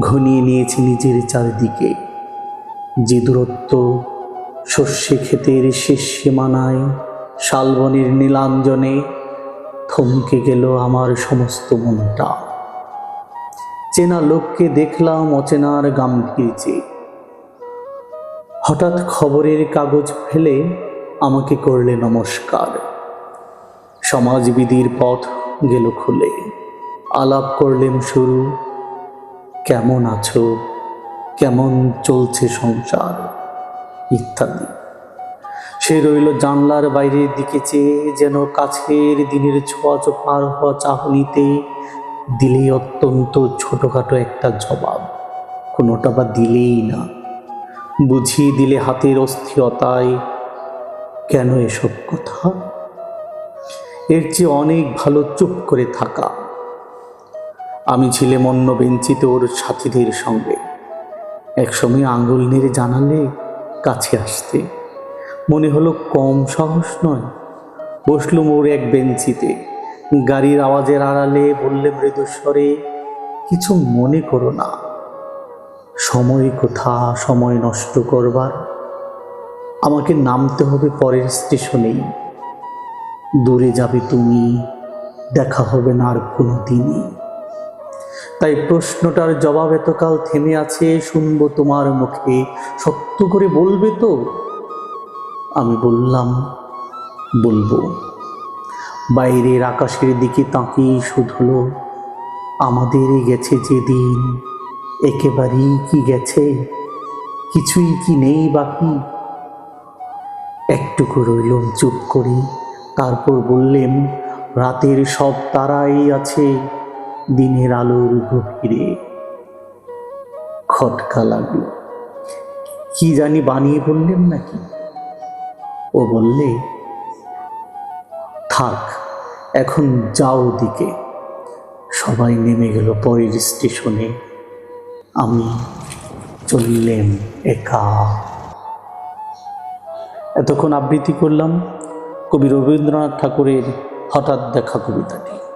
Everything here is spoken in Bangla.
ঘনিয়ে নিয়েছে নিজের চারিদিকে। যে দূরত্ব শস্যে ক্ষেতের শেষ সীমানায়, শালবনের নীলাঞ্জনে থমকে গেল আমার সমস্ত মনটা। চেনা লোককে দেখলাম অচেনার গাম্ভীর্যে। হঠাৎ খবরের কাগজ ফেলে আমাকে করলে নমস্কার। সমাজবিধির পথ গেল খুলে। আলাপ করলেন শুরু কেমন আছো? কেমন চলছে সংসার? ইত্যাদি। সে রইল জানলার বাইরের দিকে চেয়ে যেন কাছের দিনের ছোঁয়াচ পার হওয়া চাহনিতে দিলেই অত্যন্ত ছোটোখাটো একটা জবাব। কোনোটা বা দিলেই না। বুঝিয়ে দিলে হাতের অস্থিরতায়, কেন এসব কথা? এর চেয়ে অনেক ভালো চুপ করে থাকা। আমি ছিলাম অন্য বেঞ্চিতে ওর সাথীদের সঙ্গে। একসময় আঙুল নেড়ে জানালে কাছে আসতে। মনে হলো কম সাহস নয়। বসলুম ওর এক বেঞ্চিতে। গাড়ির আওয়াজের আড়ালে বললে মৃদুস্বরে কিছু মনে করো না। সময় কোথা, সময় নষ্ট করবার। আমাকে নামতে হবে পরের স্টেশনেই। দূরে যাবে তুমি, দেখা হবে না আর কোনো দিনই তাই প্রশ্নটার জবাব এতকাল থেমে আছে, শুনব তোমার মুখে। সত্য করে বলবে তো? আমি বললাম, বলব। বাইরের আকাশের দিকে তাকিয়ে শুধুলো আমাদের গেছে যেদিন, একেবারেই কি গেছে, কিছুই কি নেই বাকি। একটুকু রইলম চুপ করে, তারপর বললেন, রাতের সব তারাই আছে। দিনের আলোর গভীরে। খটকা লাগল। কি জানি বানিয়ে বললেন নাকি? ও বললে, থাক, এখন যাও দিকে সবাই নেমে গেল পরের স্টেশনে। আমি চললেম একা। এতক্ষণ আবৃত্তি করলাম কবি রবীন্দ্রনাথ ঠাকুরের হঠাৎ দেখা কবিতাটি।